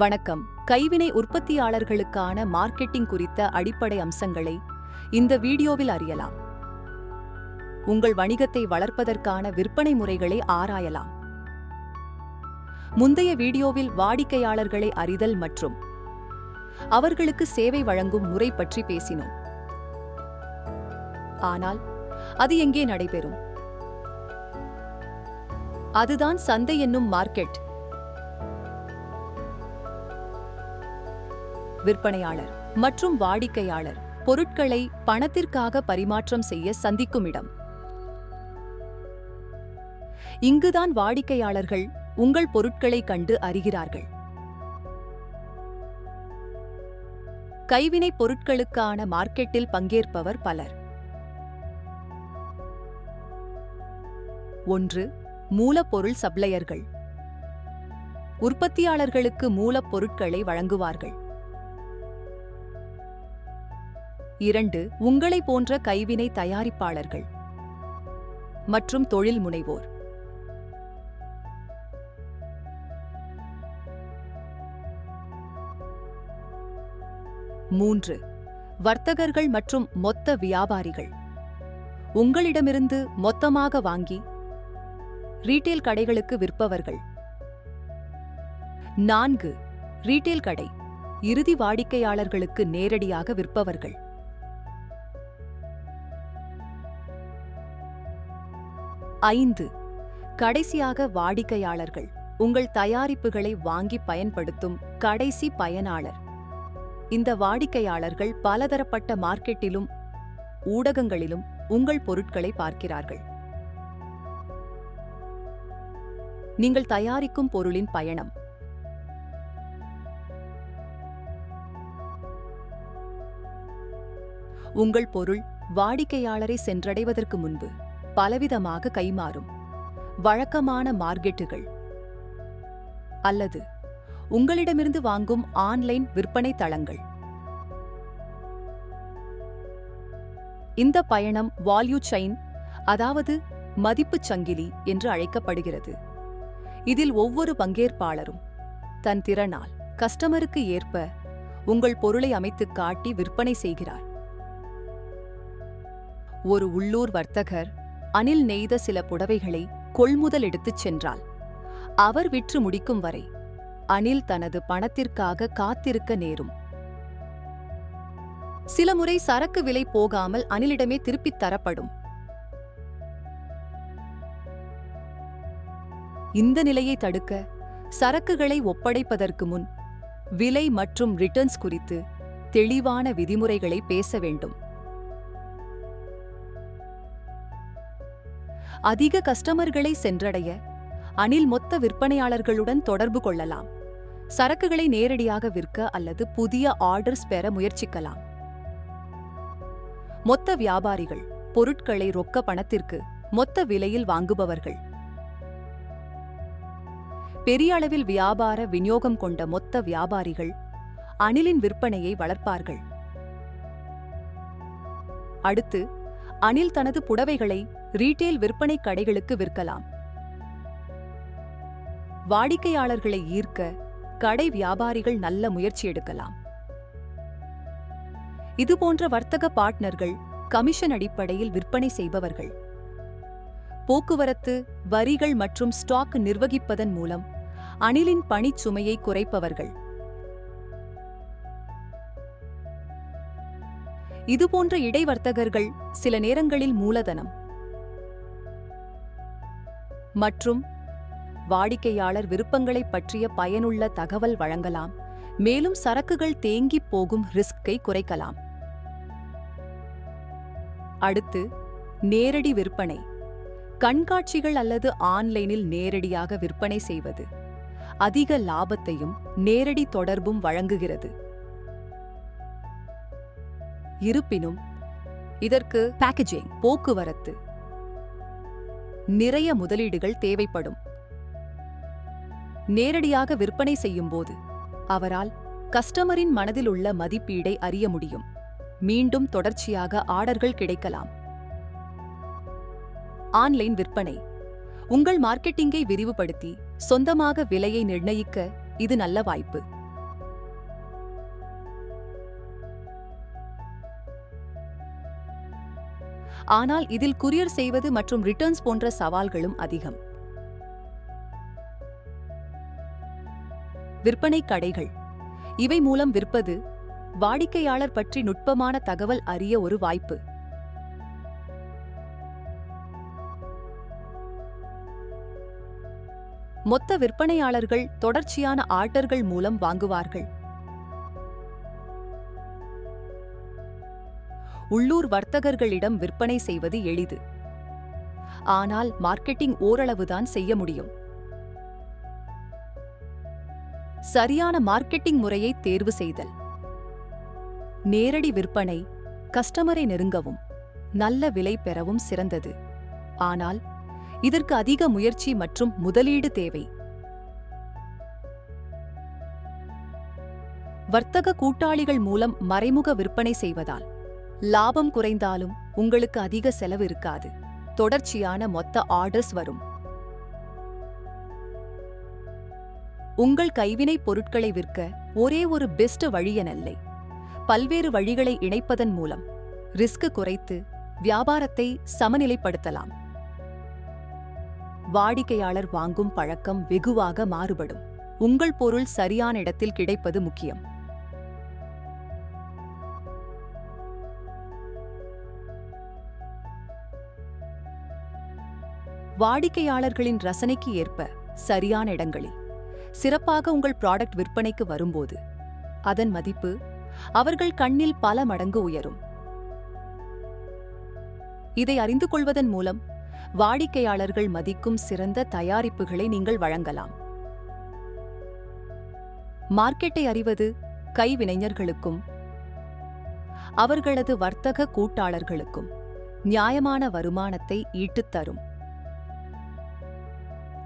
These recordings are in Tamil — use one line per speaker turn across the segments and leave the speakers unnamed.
வணக்கம். கைவினை உற்பத்தியாளர்களுக்கான மார்க்கெட்டிங் குறித்த அடிப்படை அம்சங்களை இந்த வீடியோவில் அறியலாம். உங்கள் வணிகத்தை வளர்ப்பதற்கான விற்பனை முறைகளை ஆராயலாம். முந்தைய வீடியோவில் வாடிக்கையாளர்களை அறிதல் மற்றும் அவர்களுக்கு சேவை வழங்கும் முறை பற்றி பேசினோம். ஆனால் அது எங்கே நடைபெறும்? அதுதான் சந்தை என்னும் மார்க்கெட். விற்பனையாளர் மற்றும் வாடிக்கையாளர் பொருட்களை பணத்திற்காக பரிமாற்றம் செய்ய சந்திக்கும் இடம் இங்குதான் வாடிக்கையாளர்கள் உங்கள் பொருட்களை கண்டு அறிகிறார்கள். கைவினைப் பொருட்களுக்கான மார்க்கெட்டில் பங்கேற்பவர் பலர். ஒன்று மூலப்பொருள் சப்ளையர்கள். உற்பத்தியாளர்களுக்கு மூலப்பொருட்களை வழங்குவார்கள். இரண்டு உங்களை போன்ற கைவினை தயாரிப்பாளர்கள் மற்றும் தொழில் முனைவோர். மூன்று வர்த்தகர்கள் மற்றும் மொத்த வியாபாரிகள். உங்களிடமிருந்து மொத்தமாக வாங்கி ரீட்டெயில் கடைகளுக்கு விற்பவர்கள். நான்கு ரீட்டெயில் கடை இறுதி வாடிக்கையாளர்களுக்கு நேரடியாக விற்பவர்கள். ஐந்து. கடைசியாக வாடிக்கையாளர்கள் உங்கள் தயாரிப்புகளை வாங்கி பயன்படுத்தும் கடைசி பயனாளர். இந்த வாடிக்கையாளர்கள் பலதரப்பட்ட மார்க்கெட்டிலும் ஊடகங்களிலும் உங்கள் பொருட்களை பார்க்கிறார்கள். நீங்கள் தயாரிக்கும் பொருளின் பயணம். உங்கள் பொருள் வாடிக்கையாளரை சென்றடைவதற்கு முன்பு. பலவிதமாக கைமாறும். வழக்கமான மார்க்கெட்டுகள். அல்லது உங்களிடமிருந்து வாங்கும் ஆன்லைன் விற்பனை தளங்கள். இந்த பயணம் வால்யூ செயின் அதாவது மதிப்புச் சங்கிலி என்று அழைக்கப்படுகிறது. இதில் ஒவ்வொரு பங்கேற்பாளரும் தன் திறனால் கஸ்டமருக்கு ஏற்ப உங்கள் பொருளை அமைத்துக் காட்டி விற்பனை செய்கிறார். ஒரு உள்ளூர் வர்த்தகர் அனில் நெய்த சில புடவைகளை கொள்முதல் எடுத்துச் சென்றால் அவர் விற்று முடிக்கும் வரை அனில் தனது பணத்திற்காக காத்திருக்க நேரும். சில முறை சரக்கு விலை போகாமல் அனிலிடமே திருப்பித் தரப்படும். இந்த நிலையை தடுக்க சரக்குகளை ஒப்படைப்பதற்கு முன் விலை மற்றும் ரிட்டர்ன்ஸ் குறித்து தெளிவான விதிமுறைகளை பேச வேண்டும். அதிக கஸ்டமர்களை சென்றடைய அணில் மொத்த விற்பனையாளர்களுடன் தொடர்பு கொள்ளலாம். சரக்குகளை நேரடியாக விற்க அல்லது புதிய ஆர்டர்ஸ் பெற முயற்சிக்கலாம். மொத்த வியாபாரிகள் பொருட்களை ரொக்க பணத்திற்கு மொத்த விலையில் வாங்குபவர்கள். பெரிய அளவில் வியாபார விநியோகம் கொண்ட மொத்த வியாபாரிகள் அணிலின் விற்பனையை வளர்ப்பார்கள். அடுத்து அணில் தனது புடவைகளை ரீட்டெயில் விற்பனை கடைகளுக்கு விற்கலாம். வாடிக்கையாளர்களை ஈர்க்க கடை வியாபாரிகள் நல்ல முயற்சி எடுக்கலாம். இதுபோன்ற வர்த்தக பார்ட்னர்கள் கமிஷன் அடிப்படையில் விற்பனை செய்பவர்கள். போக்குவரத்து வரிகள் மற்றும் ஸ்டாக் நிர்வகிப்பதன் மூலம் அணிலின் பணிச்சுமையை குறைப்பவர்கள். இதுபோன்ற இடைவர்த்தகர்கள் சில நேரங்களில் மூலதனம் மற்றும் வாடிக்கையாளர் விருப்பங்களைப் பற்றிய பயனுள்ள தகவல் வழங்கலாம். மேலும் சரக்குகள் தேங்கிப் போகும் ரிஸ்கை குறைக்கலாம். அடுத்து நேரடி விற்பனை. கண்காட்சிகள் அல்லது ஆன்லைனில் நேரடியாக விற்பனை செய்வது. அதிக லாபத்தையும் நேரடி தொடர்பும் வழங்குகிறது. இருப்பினும் இதற்கு பேக்கேஜிங் போக்குவரத்து நிறைய முதலீடுகள் தேவைப்படும். நேரடியாக விற்பனை செய்யும்போது அவரால் கஸ்டமரின் மனதில் உள்ள மதிப்பீடை அறிய முடியும். மீண்டும் தொடர்ச்சியாக ஆர்டர்கள் கிடைக்கலாம். ஆன்லைன் விற்பனை. உங்கள் மார்க்கெட்டிங்கை விரிவுபடுத்தி சொந்தமாக விலையை நிர்ணயிக்க இது நல்ல வாய்ப்பு. ஆனால் இதில் குரியர் செய்வது மற்றும் ரிட்டர்ன்ஸ் போன்ற சவால்களும் அதிகம். விற்பனை கடைகள். இவை மூலம் விற்பது வாடிக்கையாளர் பற்றி நுட்பமான தகவல் அறிய ஒரு வாய்ப்பு. மொத்த விற்பனையாளர்கள் தொடர்ச்சியான ஆர்டர்கள் மூலம் வாங்குவார்கள். உள்ளூர் வர்த்தகர்களிடம் விற்பனை செய்வது எளிது. ஆனால் மார்க்கெட்டிங் ஓரளவுதான் செய்ய முடியும். சரியான மார்க்கெட்டிங் முறையை தேர்வு செய்தல். நேரடி விற்பனை கஸ்டமரை நெருங்கவும் நல்ல விலை பெறவும் சிறந்தது. ஆனால் இதற்கு அதிக முயற்சி மற்றும் முதலீடு தேவை. வர்த்தக கூட்டாளிகள் மூலம் மறைமுக விற்பனை செய்வதால் லாபம் குறைந்தாலும் உங்களுக்கு அதிக செலவு இருக்காது. தொடர்ச்சியான மொத்த ஆர்டர்ஸ் வரும். உங்கள் கைவினைப் பொருட்களை விற்க ஒரே ஒரு பெஸ்ட் வழியனல்லை பல்வேறு வழிகளை இணைப்பதன் மூலம் ரிஸ்க் குறைத்து வியாபாரத்தை சமநிலைப்படுத்தலாம். வாடிக்கையாளர் வாங்கும் பழக்கம் வெகுவாக மாறுபடும். உங்கள் பொருள் சரியான இடத்தில் கிடைப்பது முக்கியம். வாடிக்கையாளர்களின் ரசனைக்கு ஏற்ப சரியான இடங்களில். சிறப்பாக உங்கள் ப்ராடக்ட் விற்பனைக்கு வரும்போது அதன் மதிப்பு அவர்கள் கண்ணில் பல மடங்கு உயரும். இதை அறிந்து கொள்வதன் மூலம் வாடிக்கையாளர்கள் மதிக்கும் சிறந்த தயாரிப்புகளை நீங்கள் வழங்கலாம். மார்க்கெட்டை அறிவது கைவினைஞர்களுக்கும் அவர்களது வர்த்தக கூட்டாளர்களுக்கும் நியாயமான வருமானத்தை ஈட்டுத் தரும்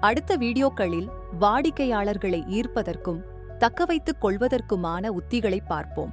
அடுத்த வீடியோக்களில் வாடிக்கையாளர்களை ஈர்ப்பதற்கும் தக்கவைத்துக் கொள்வதற்குமான உத்திகளை பார்ப்போம்.